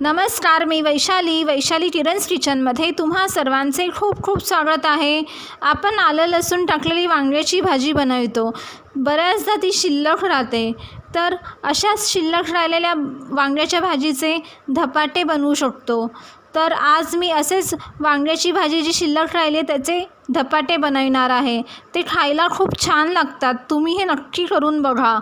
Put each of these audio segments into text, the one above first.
नमस्कार मी वैशाली वैशाली किरण्स किचनमध्ये तुम्हा सर्वांचे खूप खूप स्वागत आहे. आपण आलं लसूण टाकलेली वांग्याची भाजी बनवतो. बऱ्याचदा ती शिल्लक राहते. तर अशाच शिल्लक राहिलेल्या वांग्याच्या भाजीचे धपाटे बनवू शकतो. तर आज मी असेच वांग्याची भाजी जी शिल्लक राहिली आहे त्याचे धपाटे बनवणार आहे. ते खायला खूप छान लागतात. तुम्ही हे नक्की करून बघा.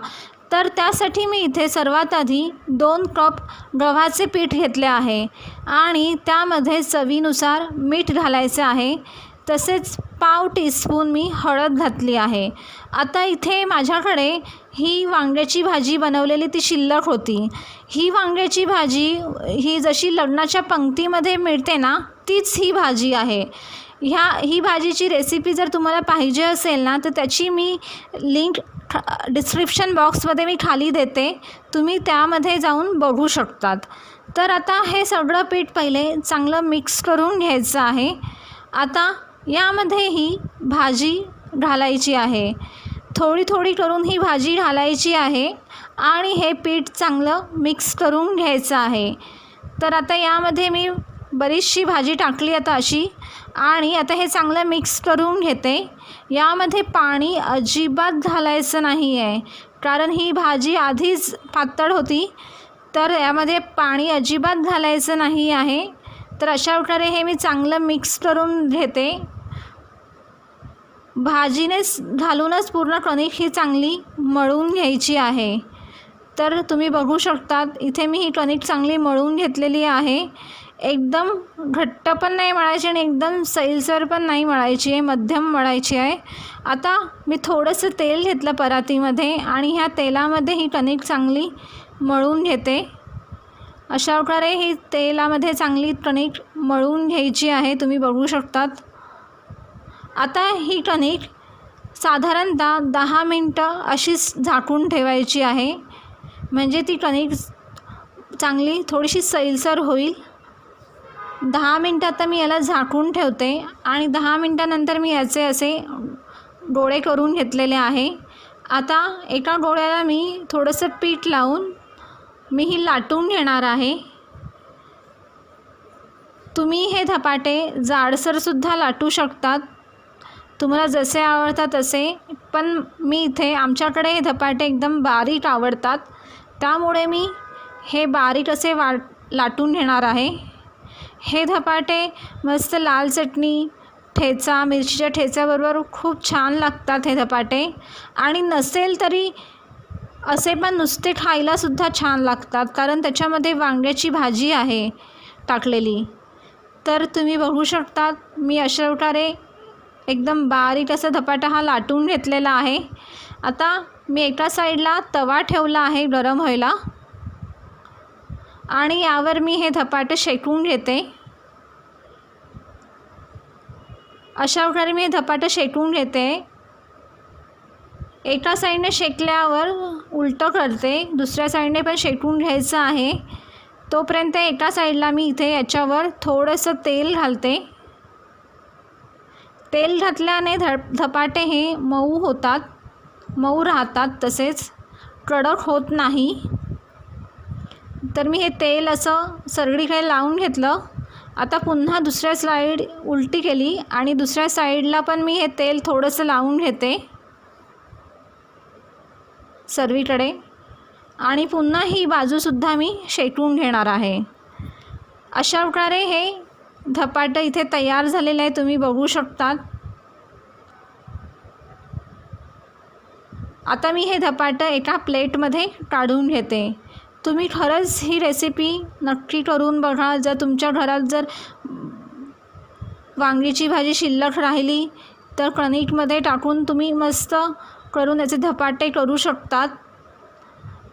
तर त्यासाठी मी इथे सर्वात आधी दोन कप गव्हाचे पीठ घेतले आहे आणि त्यामध्ये चवीनुसार मीठ घालायचे आहे. तसेच पाव टीस्पून मी हळद घातली आहे. आता इथे माझ्याकडे ही वांग्याची भाजी बनवलेली ती शिल्लक होती. ही वांग्याची भाजी ही जशी लग्नाच्या पंक्तीमध्ये मिळते ना तीच ही भाजी आहे. ह्या ही भाजीची रेसिपी जर तुम्हाला पाहिजे असेल ना तर त्याची मी लिंक डिस्क्रिप्शन बॉक्समध्ये मी खाली देते. तुम्ही त्यामध्ये जाऊन बघू शकतात. तर आता हे सगळं पीठ पहिले चांगलं मिक्स करून घ्यायचं आहे. आता यामध्ये ही भाजी घालायची आहे. थोडी थोडी करून ही भाजी घालायची आहे आणि हे पीठ चांगलं मिक्स करून घ्यायचं आहे. तर आता यामध्ये मी बरीचशी भाजी टाकली आता अशी. आणि आता हे चांगलं मिक्स करून घेते. यामध्ये पाणी अजिबात घालायचं नाही आहे कारण ही भाजी आधीच पातळ होती. तर यामध्ये पाणी अजिबात घालायचं नाही आहे. तर अशा प्रकारे हे मी चांगलं मिक्स करून घेते. भाजीनेच घालूनच पूर्ण कणिक ही चांगली मळून घ्यायची आहे. तर तुम्ही बघू शकतात इथे मी ही कणिक चांगली मळून घेतलेली आहे. एकदम घट्ट पण नाही मळायची आणि एकदम सैलसर पण नाही मळायची आहे मध्यम मळायची आहे. आता मी थोडंसं तेल घेतलं परातीमध्ये आणि ह्या तेलामध्ये ही कणिक चांगली मळून घेते. अशा प्रकारे ही तेलामध्ये चांगली कणिक मळून घ्यायची आहे तुम्ही बघू शकतात. आता ही कणिक साधारणतः दहा मिनटं अशीच झाकून ठेवायची आहे. म्हणजे ती कणिक चांगली थोडीशी सैलसर होईल. दहा मिनटं आता मी याला झाकून ठेवते आणि दहा मिनटानंतर मी याचे असे डोळे करून घेतलेले आहे. आता एका डोळ्याला मी थोडंसं पीठ लावून मी ही लाटून घेणार आहे. तुम्ही हे धपाटे जाडसरसुद्धा लाटू शकतात. तुम्हाला जसे आवडतात तसे. पण मी इथे आमच्याकडे हे धपाटे एकदम बारीक आवडतात. त्यामुळे मी हे बारीक असे वा लाटून घेणार आहे. हे धपाटे मस्त लाल चटणी ठेचा मिरचीच्या ठेच्याबरोबर खूप छान लागतात हे धपाटे. आणि नसेल तरी असे पण नुसते खायलासुद्धा छान लागतात कारण त्याच्यामध्ये वांग्याची भाजी आहे टाकलेली. तर तुम्ही बघू शकतात मी अशा प्रकारे एकदम बारीक असा धपाटा हा लाटून घेतलेला आहे. आता मी एका साईडला तवा ठेवला आहे गरम व्हायला. आणि यावर मी हे धपाटे शेकून घेते. अशा प्रकारे मी हे धपाटं शेकून घेते. एका साईडने शेकल्यावर उलटं करते. दुसऱ्या साईडने पण शेकून घ्यायचं आहे. तोपर्यंत एका साईडला मी इथे याच्यावर थोडंसं तेल घालते. तेल घातल्याने धप धपाटे हे मऊ होतात. मऊ राहतात तसेच. कडक होत नाही. तर मी हे तेल असं सगळीकडे लावून घेतलं. आता पुन्हा दुसऱ्या साईड उलटी केली आणि दुसऱ्या साईडला पण मी हे तेल थोडंसं लावून घेते. सर्वीकडे आणि पुन्हा ही बाजूसुद्धा मी शेकून घेणार आहे. अशा प्रकारे हे धपाटं इथे तयार झालेलं आहे तुम्ही बघू शकतात. आता मी हे धपाटं एका प्लेटमध्ये काढून घेते. तुम्ही खरंच ही रेसिपी नक्की करून बघा. जर तुमच्या घरात जर वांगीची भाजी शिल्लक राहिली तर कणिकमध्ये टाकून तुम्ही मस्त करून याचे धपाटे करू शकतात.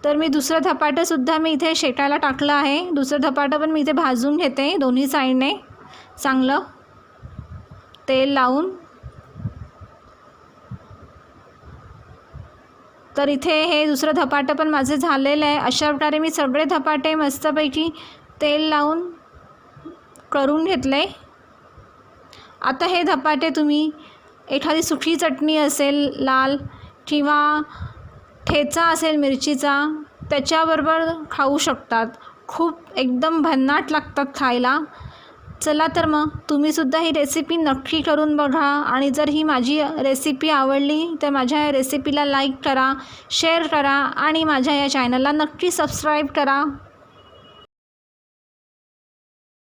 तर मी दुसरं धपाटंसुद्धा मी इथे शेकायला टाकलं आहे. दुसरं धपाटं पण मी इथे भाजून घेते दोन्ही साईडने चांगलं तेल लावून. तर इथे हे दुसरं धपाटं पण माझं झालेलं आहे. अशा प्रकारे मी सगळे धपाटे मस्तपैकी तेल लावून करून घेतले आता हे धपाटे तुम्ही एखादी सुकी चटणी असेल लाल किंवा ठेचा असेल मिरचीचा त्याच्याबरोबर खाऊ शकतात. खूप एकदम भन्नाट लागतात खायला. चला तर मग तुम्हीसुद्धा ही रेसिपी नक्की करून बघा आणि जर ही माझी रेसिपी आवडली तर माझ्या या रेसिपीला लाईक करा शेअर करा आणि माझ्या या चॅनलला नक्की सबस्क्राईब करा.